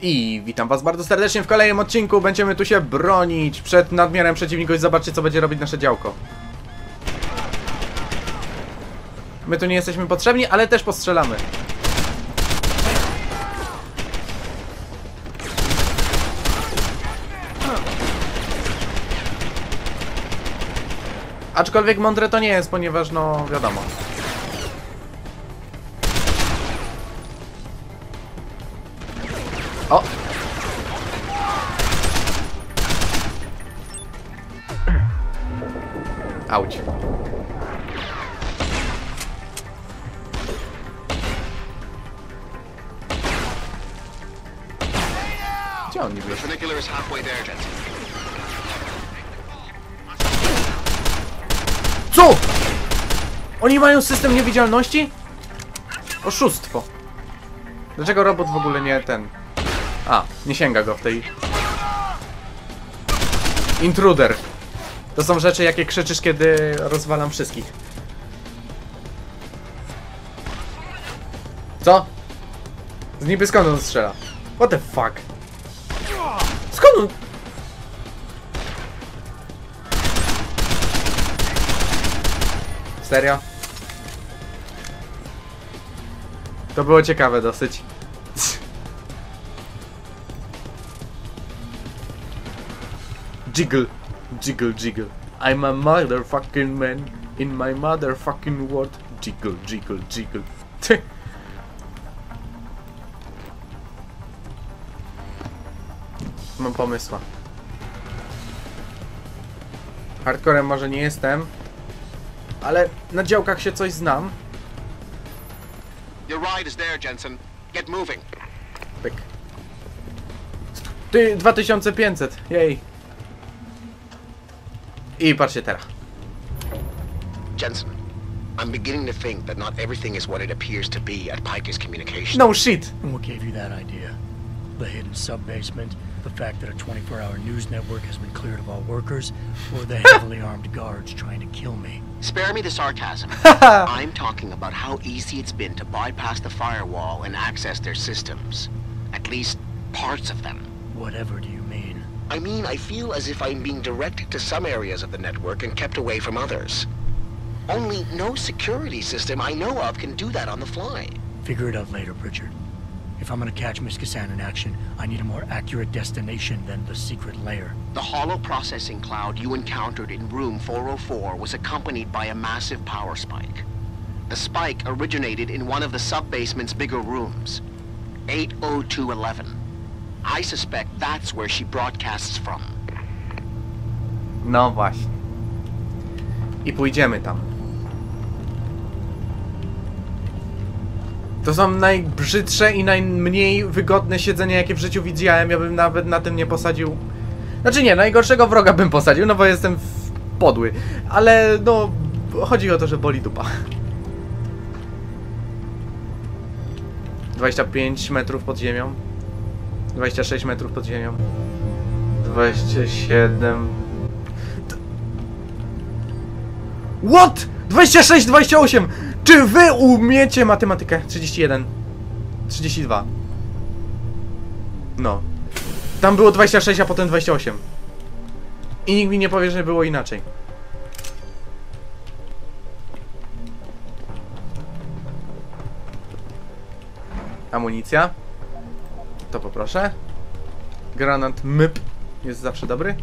I witam was bardzo serdecznie w kolejnym odcinku. Będziemy tu się bronić przed nadmiarem przeciwników i zobaczcie co będzie robić nasze działko. My tu nie jesteśmy potrzebni, ale też postrzelamy. Aczkolwiek mądre to nie jest, ponieważ no wiadomo. Auć. Gdzie on niby jest? Co? Oni mają system niewidzialności? Oszustwo. Dlaczego robot w ogóle nie ten... A, nie sięga go w tej... Intruder. To są rzeczy, jakie krzyczysz, kiedy rozwalam wszystkich. Co? Z niby skąd on strzela? What the fuck? Skąd on... Serio? To było ciekawe dosyć. Jiggle, jiggle, jiggle. I'm a motherfucking man in my motherfucking world. Jiggle, jiggle, jiggle. Ty. Mam pomysła. Hardcorem może nie jestem, ale na działkach się coś znam. Your ride is there, Jensen. Get moving. Pyk. Ty, 2500, jej. I patrzcie teraz. Jensen, I'm beginning to think that not everything is what it appears to be at Pike's Communications. No shit! And what gave you that idea? The hidden sub-basement, the fact that a 24-hour news network has been cleared of all workers, or the heavily armed guards trying to kill me? Spare me the sarcasm. I'm talking about how easy it's been to bypass the firewall and access their systems. At least, parts of them. Whatever do you mean? I mean, I feel as if I'm being directed to some areas of the network and kept away from others. Only no security system I know of can do that on the fly. Figure it out later, Pritchard. If I'm gonna catch Miss Kassan in action, I need a more accurate destination than the secret lair. The hollow processing cloud you encountered in room 404 was accompanied by a massive power spike. The spike originated in one of the sub-basement's bigger rooms, 80211. I suspect that's where she broadcasts from. No właśnie. I pójdziemy tam. To są najbrzydsze i najmniej wygodne siedzenia, jakie w życiu widziałem. Ja bym nawet na tym nie posadził. Znaczy nie, najgorszego wroga bym posadził, no bo jestem podły. Ale no, chodzi o to, że boli dupa. 25 metrów pod ziemią. 26 metrów pod ziemią. 27. What? 26, 28! Czy wy umiecie matematykę? 31. 32. No. Tam było 26, a potem 28. I nikt mi nie powie, że było inaczej. Amunicja. To poproszę. Granat MYP jest zawsze dobry.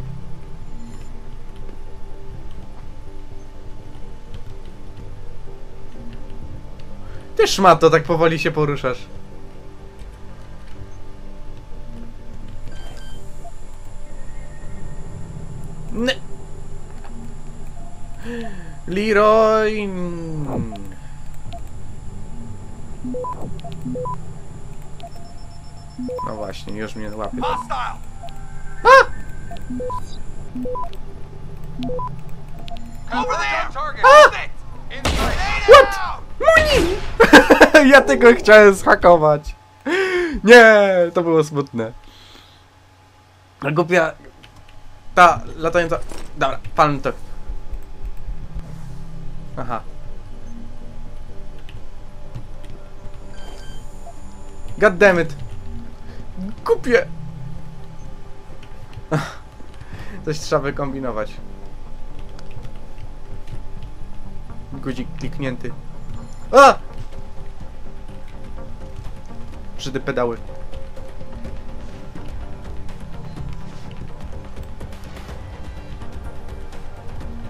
Ty szmato, tak powoli się poruszasz. Ne. Leroy. No właśnie, już mnie łapie. There! Target! What? Mój! ja tego chciałem zhakować. Nie, to było smutne. Głupia... Ta latająca... Dobra, pan to... Aha. God damn it. Kupię! Coś trzeba wykombinować. Guzik kliknięty. A! Pedały.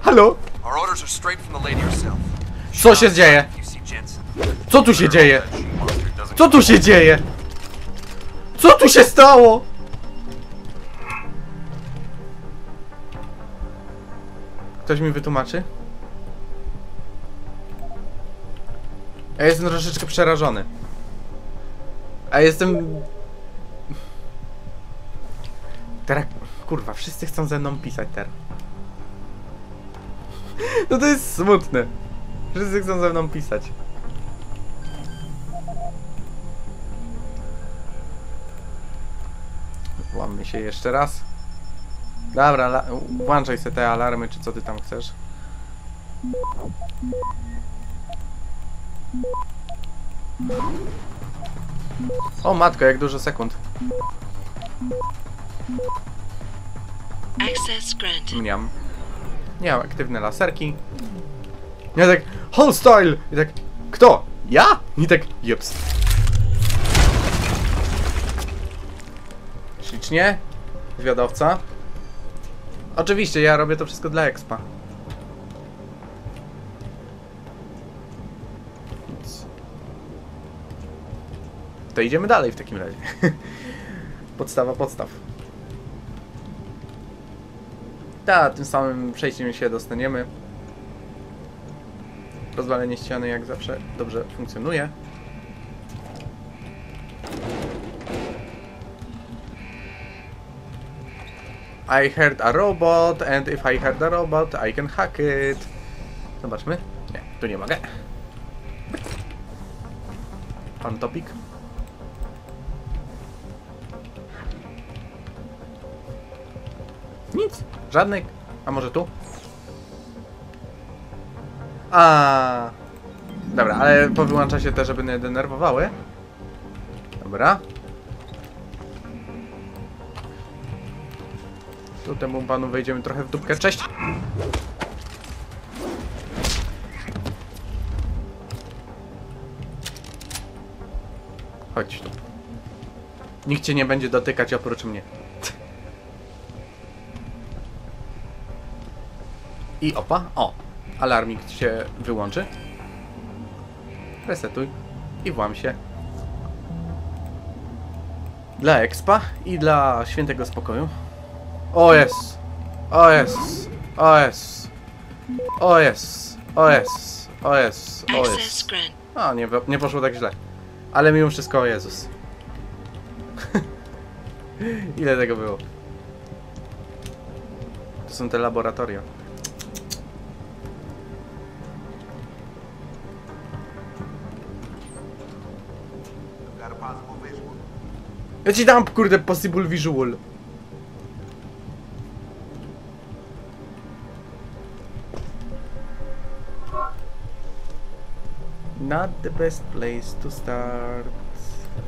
Halo? Co się dzieje? Co tu się dzieje? Co tu się dzieje? Tu się stało? Ktoś mi wytłumaczy? Ja jestem troszeczkę przerażony. A jestem... Teraz... Kurwa, wszyscy chcą ze mną pisać teraz. No to jest smutne. Wszyscy chcą ze mną pisać. Się jeszcze raz. Dobra, włączaj sobie te alarmy, czy co ty tam chcesz. O matko, jak dużo sekund. Mniam. Nie mam aktywne laserki. Ja tak, Holstyle! I tak, kto? Ja? I tak, jeps. Ślicznie. Zwiadowca. Oczywiście, ja robię to wszystko dla expa. To idziemy dalej w takim razie. Podstawa podstaw. Tak, tym samym przejściem się dostaniemy. Rozwalenie ściany jak zawsze dobrze funkcjonuje. I heard a robot and if I heard a robot I can hack it. Zobaczmy. Nie, tu nie mogę. Pan topik. Nic. Żadnych. A może tu? A. Dobra, ale powyłącza się te, żeby nie denerwowały. Dobra. Tu temu panu wejdziemy trochę w dupkę. Cześć! Chodź tu. Nikt cię nie będzie dotykać oprócz mnie. I opa, o, alarmik się wyłączy. Resetuj i włam się. Dla expa i dla świętego spokoju. O jest, o jest, o jest, o jest, o jest, o jest, o jest. A, nie, nie poszło tak źle. Ale mimo wszystko, o Jezus. Ile tego było? To są te laboratoria. Ja ci dam, kurde, possible visual. Not the best place to start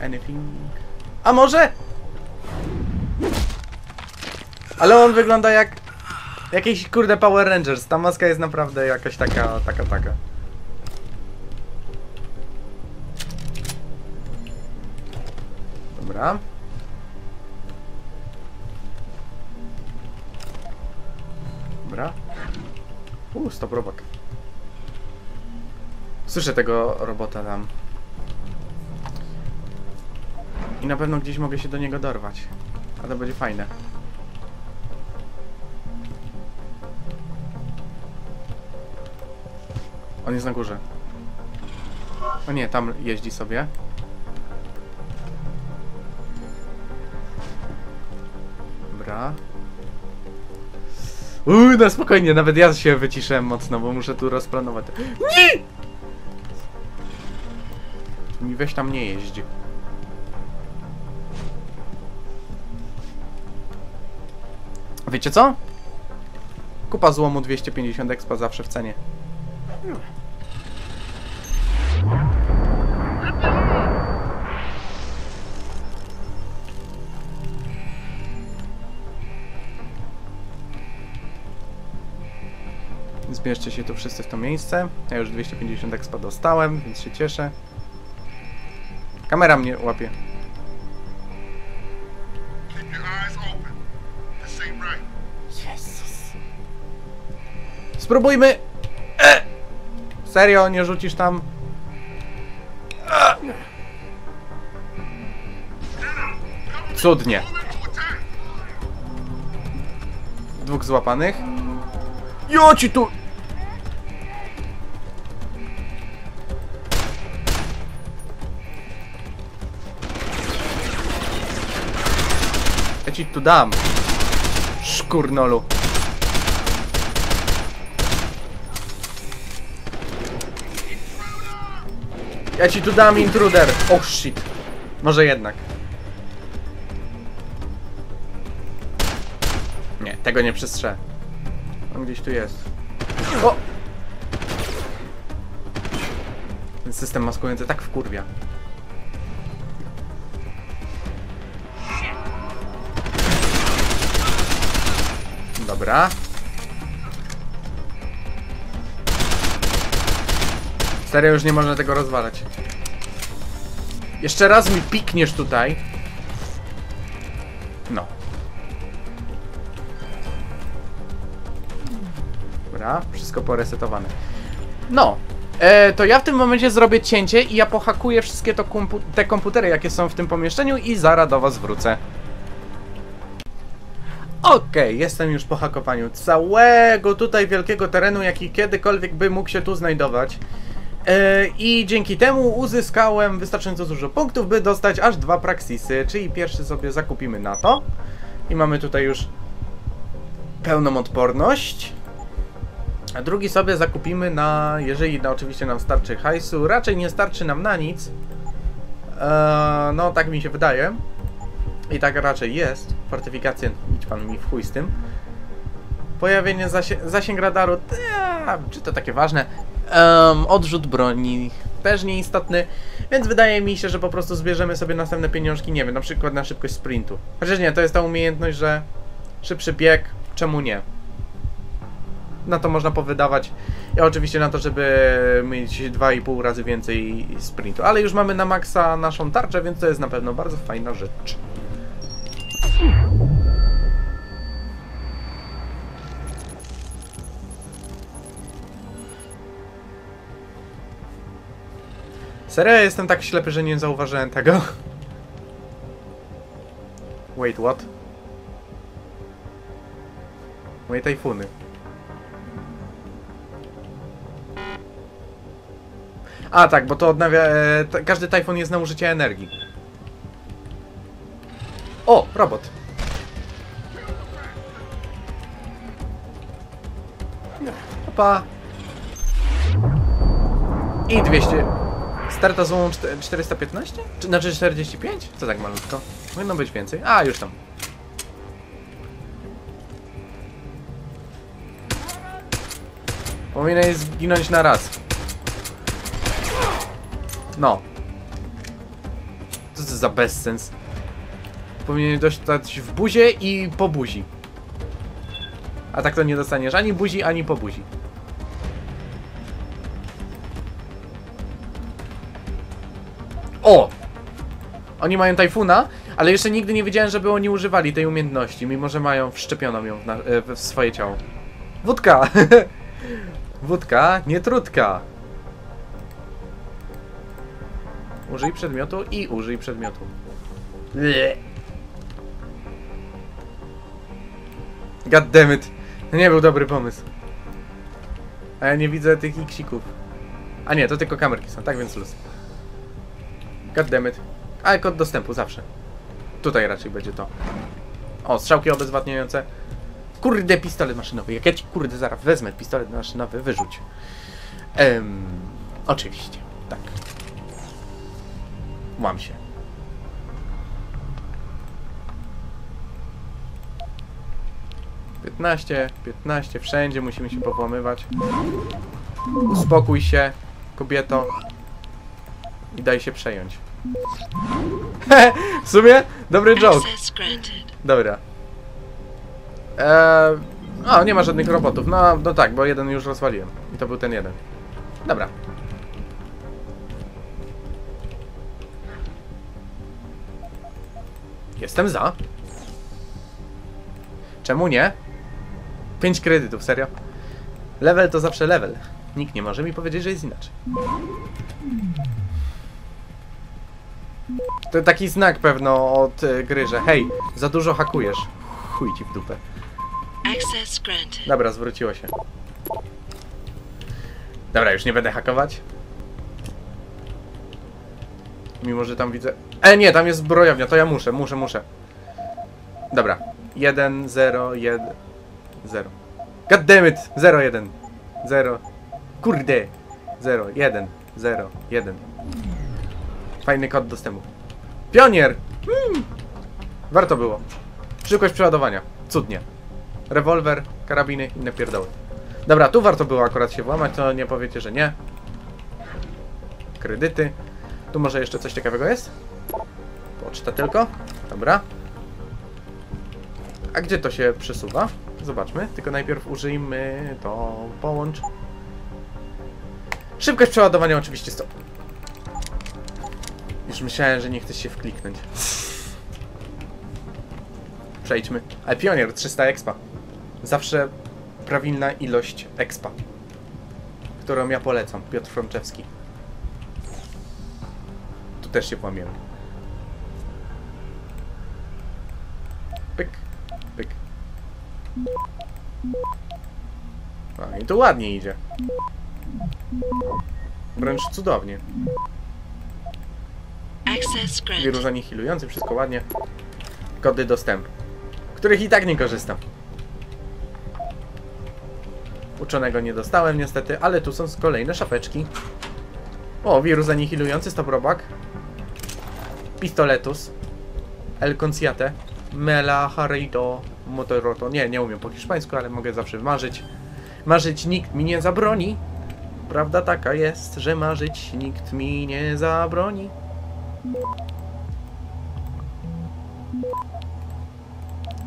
anything. A może? Ale on wygląda jak jakiś kurde Power Rangers. Ta maska jest naprawdę jakaś taka, taka, taka. Dobra. Dobra. Uuu, stop robak. Słyszę tego robota tam. I na pewno gdzieś mogę się do niego dorwać. A to będzie fajne. On jest na górze. O nie, tam jeździ sobie. Dobra. Uuu, no spokojnie, nawet ja się wyciszyłem mocno, bo muszę tu rozplanować. Nie! weź tam nie jeźdź. Wiecie co? Kupa złomu 250 expa zawsze w cenie. Zbierzcie się tu wszyscy w to miejsce. Ja już 250 expa dostałem, więc się cieszę. Kamera mnie łapie. Jezus. Spróbujmy! E! Serio, nie rzucisz tam? E! Cudnie. Dwóch złapanych. Jo ci tu! Ci tu dam. Szkurnolu. Ja ci tu dam intruder. Oh shit. Może jednak. Nie, tego nie przestrzelę. On gdzieś tu jest. O! Ten system maskujący tak wkurwia. Dobra. Serio, już nie można tego rozwalać. Jeszcze raz mi pikniesz tutaj. No. Dobra, wszystko poresetowane. No, e, to ja w tym momencie zrobię cięcie i ja pohakuję wszystkie te komputery, jakie są w tym pomieszczeniu i zaraz do was wrócę. Okej, jestem już po hakowaniu całego tutaj wielkiego terenu, jaki kiedykolwiek by mógł się tu znajdować. E, I dzięki temu uzyskałem wystarczająco dużo punktów, by dostać aż dwa praksisy, czyli pierwszy sobie zakupimy na to. I mamy tutaj już pełną odporność. A drugi sobie zakupimy na, jeżeli no, oczywiście nam starczy hajsu, raczej nie starczy nam na nic. Eee, no tak mi się wydaje. I tak raczej jest. Fortyfikacje, idź pan mi w chuj z tym. Pojawienie zasie zasięg radaru, eee, czy to takie ważne? Em, odrzut broni, też nieistotny, więc wydaje mi się, że po prostu zbierzemy sobie następne pieniążki, nie wiem, na przykład na szybkość sprintu. Chociaż nie, to jest ta umiejętność, że szybszy bieg, czemu nie? na to można powydawać. I oczywiście na to, żeby mieć 2,5 razy więcej sprintu. Ale już mamy na maksa naszą tarczę, więc to jest na pewno bardzo fajna rzecz. Serio, jestem tak ślepy, że nie zauważyłem tego. Wait, what? Moje tajfuny. A tak, bo to odnawia. E, każdy tajfun jest na użycie energii. O, robot. Opa. I 200. Starta z łą 415? Czy znaczy 45? Co tak malutko? Powinno być więcej. A, już tam. Powinien zginąć na raz. No. Co to za bezsens? Powinien dostać w buzie i po buzi. A tak to nie dostaniesz ani buzi, ani po buzi. O! Oni mają tajfuna, ale jeszcze nigdy nie wiedziałem, żeby oni używali tej umiejętności, mimo że mają wszczepioną ją w, na, e, w swoje ciało. Wódka! Wódka, nie trudka. Użyj przedmiotu i użyj przedmiotu. Ble. God damn it. To nie był dobry pomysł. A ja nie widzę tych iksików. A nie, to tylko kamerki są, tak więc luz. God damn it. Ale kod dostępu zawsze. Tutaj raczej będzie to. O, strzałki obezwładniające. Kurde, pistolet maszynowy. Jak ja ci kurde zaraz wezmę pistolet maszynowy, wyrzuć. Em, oczywiście, tak. Mam się. Piętnaście, piętnaście, wszędzie musimy się powłamywać. Uspokój się, kobieto. I daj się przejąć. w sumie dobry joke. Dobra. Eee, O, nie ma żadnych robotów. No, no tak, bo jeden już rozwaliłem. I to był ten jeden. Dobra. Jestem za. Czemu nie? 5 kredytów, serio? Level to zawsze level. Nikt nie może mi powiedzieć, że jest inaczej. To taki znak pewno od y, gry, że hej, za dużo hakujesz. Chuj ci w dupę. Dobra, zwróciło się. Dobra, już nie będę hakować. Mimo, że tam widzę... E, nie, tam jest zbrojownia, to ja muszę, muszę, muszę. Dobra. 1, 0, 1, 0. God damn it! 0, 1, 0. Kurde! 0, 1, 0, 1. Fajny kod dostępu. Pionier! Mm. Warto było. Szybkość przeładowania. Cudnie. Rewolwer, karabiny, inne pierdoły. Dobra, tu warto było akurat się włamać, to nie powiecie, że nie. Kredyty. Tu może jeszcze coś ciekawego jest? Poczta tylko. Dobra. A gdzie to się przesuwa? Zobaczmy. Tylko najpierw użyjmy to połącz. Szybkość przeładowania oczywiście 100. Już myślałem, że nie chce się wkliknąć. Przejdźmy. Ale pionier 300 expa. Zawsze prawilna ilość expa. Którą ja polecam. Piotr Frączewski. Tu też się włamiemy. Pyk, pyk. A, i to ładnie idzie. Wręcz cudownie. Wirus anihilujący, wszystko ładnie. Kody dostępu, których i tak nie korzystam. Uczonego nie dostałem niestety, ale tu są kolejne szafeczki. O, wirus anihilujący, stop robak. Pistoletus. El Conciate. Mela Harito Motoroto. Nie, nie umiem po hiszpańsku, ale mogę zawsze marzyć. Marzyć nikt mi nie zabroni. Prawda taka jest, że marzyć nikt mi nie zabroni.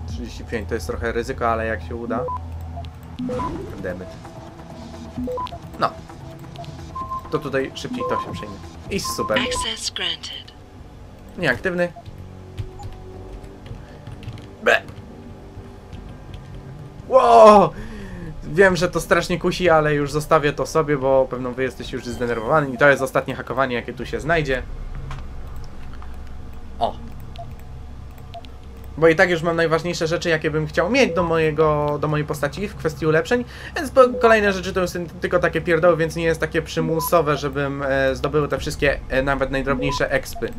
Trzydzieści pięć to jest trochę ryzyko, ale jak się uda. Demet. No. To tutaj szybciej to się przejmie. I super. Access granted. Nieaktywny. Wow! Wiem, że to strasznie kusi, ale już zostawię to sobie, bo pewno wy jesteście już zdenerwowani. I to jest ostatnie hakowanie, jakie tu się znajdzie. O. Bo i tak już mam najważniejsze rzeczy, jakie bym chciał mieć do mojego, do mojej postaci w kwestii ulepszeń, więc kolejne rzeczy to są tylko takie pierdoły, więc nie jest takie przymusowe, żebym e, zdobył te wszystkie, e, nawet najdrobniejsze expy.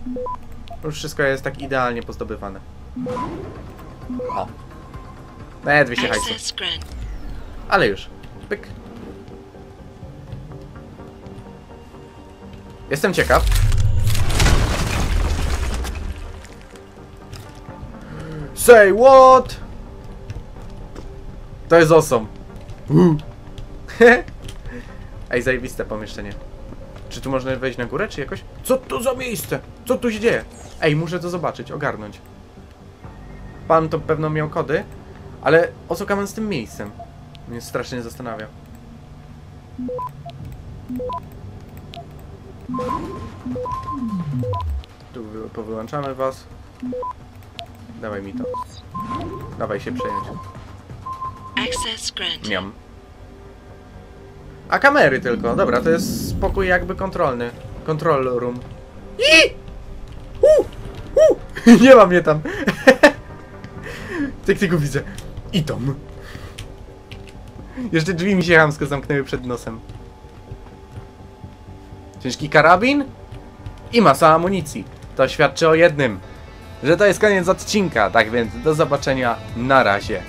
Już wszystko jest tak idealnie pozdobywane. O. E, 200 hajsów. Access granted. Ale już. Pyk. Jestem ciekaw. Say what? To jest awesome. Ej, zajebiste pomieszczenie. Czy tu można wejść na górę, czy jakoś? Co to za miejsce? Co tu się dzieje? Ej, muszę to zobaczyć, ogarnąć. Pan to pewno miał kody, ale o co kaman z tym miejscem? Mnie strasznie zastanawia. Tu wy- powyłączamy was. Dawaj mi to. Dawaj się przejąć. Miam. A kamery tylko. Dobra, to jest spokój jakby kontrolny. Control room. I! U! U! Nie ma mnie tam. tak tylko widzę. I. Jeszcze drzwi mi się chamsko zamknęły przed nosem. Ciężki karabin i masa amunicji. To świadczy o jednym, że to jest koniec odcinka, tak więc do zobaczenia na razie.